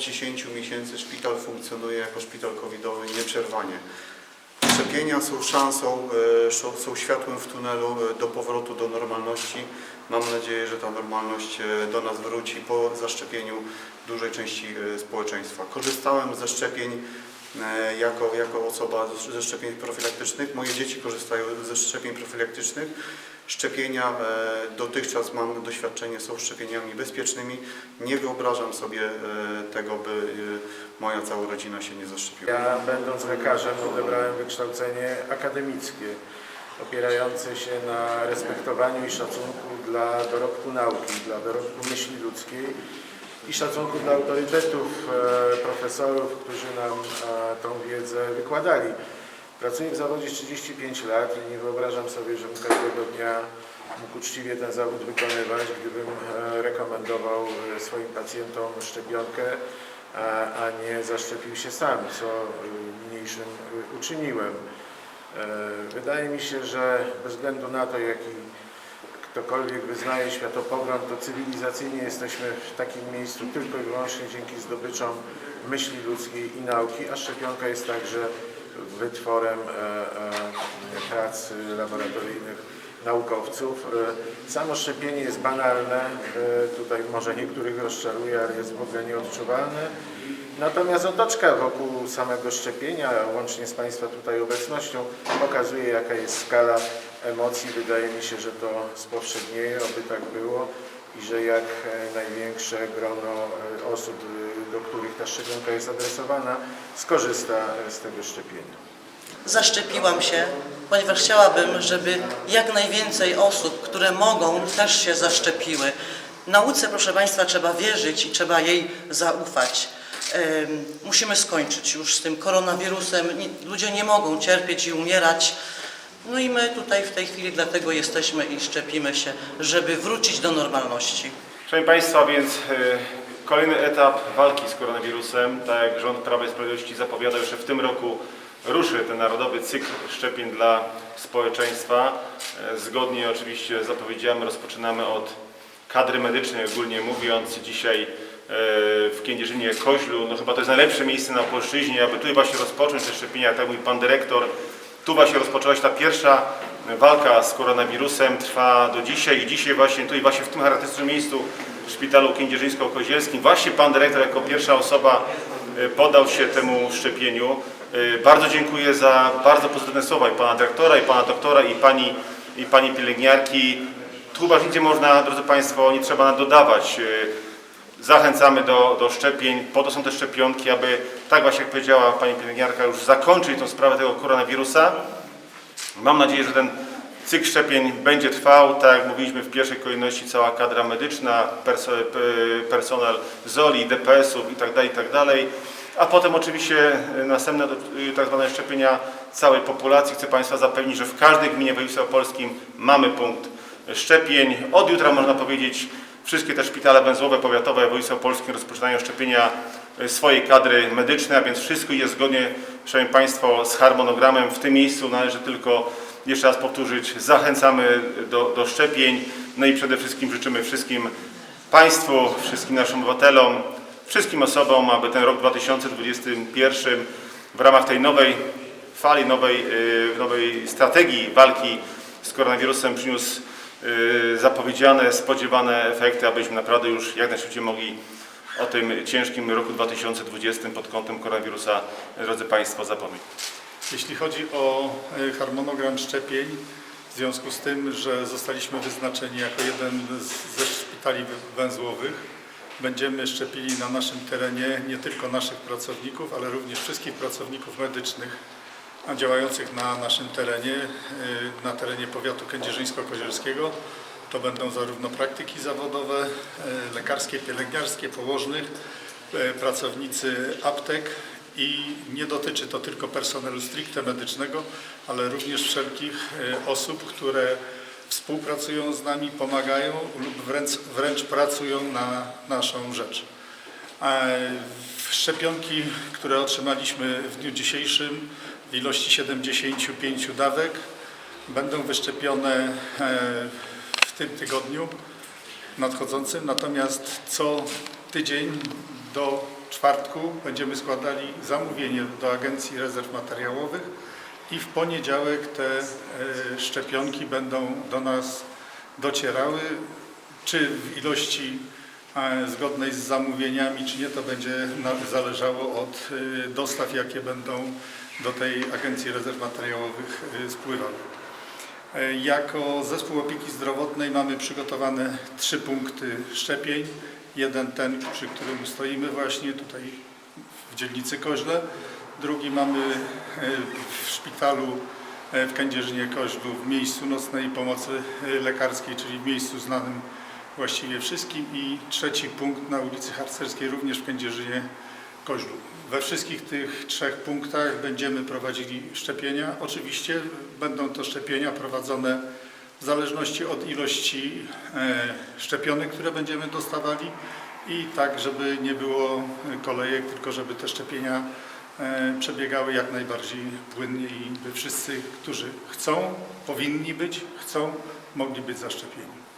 10 miesięcy szpital funkcjonuje jako szpital covidowy nieprzerwanie. Szczepienia są szansą, e, są- światłem w tunelu e, do powrotu do normalności. Mam nadzieję, że ta normalność e, do nas wróci po zaszczepieniu dużej części społeczeństwa. Korzystałem ze szczepień jako, jako osoba ze szczepień profilaktycznych. Moje dzieci korzystają ze szczepień profilaktycznych. Szczepienia, e, dotychczas mam doświadczenie, są szczepieniami bezpiecznymi. Nie wyobrażam sobie e, tego, by e, moja cała rodzina się nie zaszczepiła. Ja będąc lekarzem odebrałem wykształcenie akademickie opierające się na respektowaniu i szacunku dla dorobku nauki, dla dorobku myśli ludzkiej i szacunku dla autorytetów e, profesorów, którzy nam e, tą wiedzę wykładali. Pracuję w zawodzie 35 lat i nie wyobrażam sobie, żebym każdego dnia mógł uczciwie ten zawód wykonywać, gdybym e, rekomendował swoim pacjentom szczepionkę, a, nie zaszczepił się sam, co niniejszym uczyniłem. Wydaje mi się, że bez względu na to, jaki ktokolwiek wyznaje światopogląd, to cywilizacyjnie jesteśmy w takim miejscu tylko i wyłącznie dzięki zdobyczom myśli ludzkiej i nauki, a szczepionka jest także wytworem e, e, prac laboratoryjnych naukowców. E, Samo szczepienie jest banalne, tutaj może niektórych rozczaruje, ale jest w ogóle nieodczuwalne. Natomiast otoczka wokół samego szczepienia, łącznie z Państwa tutaj obecnością, pokazuje jaka jest skala emocji. Wydaje mi się, że to spowszednieje, oby tak było i że jak e, największe grono e, osób, e, do których ta szczepionka jest adresowana, skorzysta z tego szczepienia. Zaszczepiłam się, ponieważ chciałabym, żeby jak najwięcej osób, które mogą, też się zaszczepiły. Nauce, proszę Państwa, trzeba wierzyć i trzeba jej zaufać. Musimy skończyć już z tym koronawirusem. Ludzie nie mogą cierpieć i umierać. No i my tutaj w tej chwili dlatego jesteśmy i szczepimy się, żeby wrócić do normalności. Szanowni Państwo, więc e, kolejny etap walki z koronawirusem, tak jak rząd Prawa i Sprawiedliwości zapowiadał, że w tym roku ruszy ten narodowy cykl szczepień dla społeczeństwa. E, Zgodnie oczywiście z zapowiedziami rozpoczynamy od kadry medycznej ogólnie mówiąc. Dzisiaj e, w Kędzierzynie Koźlu, no chyba to jest najlepsze miejsce na Polszczyźnie, aby tutaj właśnie rozpocząć te szczepienia, tak mówi Pan Dyrektor. Tu właśnie rozpoczęła się ta pierwsza walka z koronawirusem, trwa do dzisiaj i dzisiaj właśnie tutaj właśnie w tym charakterystycznym miejscu w szpitalu kędzierzyńsko-kozielskim właśnie Pan Dyrektor jako pierwsza osoba e, podał się temu szczepieniu. E, Bardzo dziękuję za bardzo pozytywne słowa i Pana Dyrektora, i Pana Doktora, i Pani, i pani Pielęgniarki. Tu chyba nic nie można, drodzy Państwo, nie trzeba dodawać. Zachęcamy do, do szczepień, po to są te szczepionki, aby, tak właśnie jak powiedziała Pani pielęgniarka, już zakończyć tą sprawę tego koronawirusa. Mam nadzieję, że ten cykl szczepień będzie trwał, tak jak mówiliśmy w pierwszej kolejności cała kadra medyczna, perso, p- personel ZOLI, DPS-ów itd., itd. A potem oczywiście y, następne y, tak zwane szczepienia całej populacji. Chcę Państwa zapewnić, że w każdej gminie w województwie opolskim mamy punkt szczepień. Od jutra można powiedzieć wszystkie te szpitale węzłowe, powiatowe w województwie opolskim rozpoczynają szczepienia y, swojej kadry medycznej, a więc wszystko jest zgodnie, Szanowni Państwo, z harmonogramem. W tym miejscu należy tylko jeszcze raz powtórzyć, zachęcamy do, do szczepień, no i przede wszystkim życzymy wszystkim Państwu, wszystkim naszym obywatelom, wszystkim osobom, aby ten rok 2021 w ramach tej nowej fali, nowej, y, nowej strategii walki z koronawirusem przyniósł zapowiedziane, spodziewane efekty, abyśmy naprawdę już jak najszybciej mogli o tym ciężkim roku 2020 pod kątem koronawirusa, drodzy Państwo, zapomnieć. Jeśli chodzi o e, harmonogram szczepień, w związku z tym, że zostaliśmy wyznaczeni jako jeden z- ze szpitali wę- węzłowych, będziemy szczepili na naszym terenie nie tylko naszych pracowników, ale również wszystkich pracowników medycznych działających na naszym terenie, e, na terenie powiatu kędzierzyńsko-kozielskiego. To będą zarówno praktyki zawodowe, e, lekarskie, pielęgniarskie, położnych, e, pracownicy aptek i nie dotyczy to tylko personelu stricte medycznego, ale również wszelkich osób, które współpracują z nami, pomagają lub wręcz, wręcz pracują na naszą rzecz. Szczepionki, które otrzymaliśmy w dniu dzisiejszym w ilości 75 dawek będą wyszczepione e, w tym tygodniu nadchodzącym, natomiast co tydzień do czwartku będziemy składali zamówienie do Agencji Rezerw Materiałowych i w poniedziałek te e, szczepionki będą do nas docierały. Czy w ilości zgodnej z zamówieniami, czy nie, to będzie zależało od e, dostaw, jakie będą do tej Agencji Rezerw Materiałowych e, spływały. E, Jako zespół opieki zdrowotnej mamy przygotowane trzy punkty szczepień. Jeden ten, przy którym stoimy właśnie tutaj w dzielnicy Koźle. Drugi mamy e, w szpitalu e, w Kędzierzynie Koźlu w miejscu nocnej pomocy lekarskiej, czyli w miejscu znanym właściwie wszystkim. I trzeci punkt na ulicy Harcerskiej również w Kędzierzynie Koźlu. We wszystkich tych trzech punktach będziemy prowadzili szczepienia. Oczywiście będą to szczepienia prowadzone w zależności od ilości e, szczepionek, które będziemy dostawali i tak, żeby nie było kolejek, tylko żeby te szczepienia e, przebiegały jak najbardziej płynnie i by wszyscy, którzy chcą, powinni być, chcą, mogli być zaszczepieni.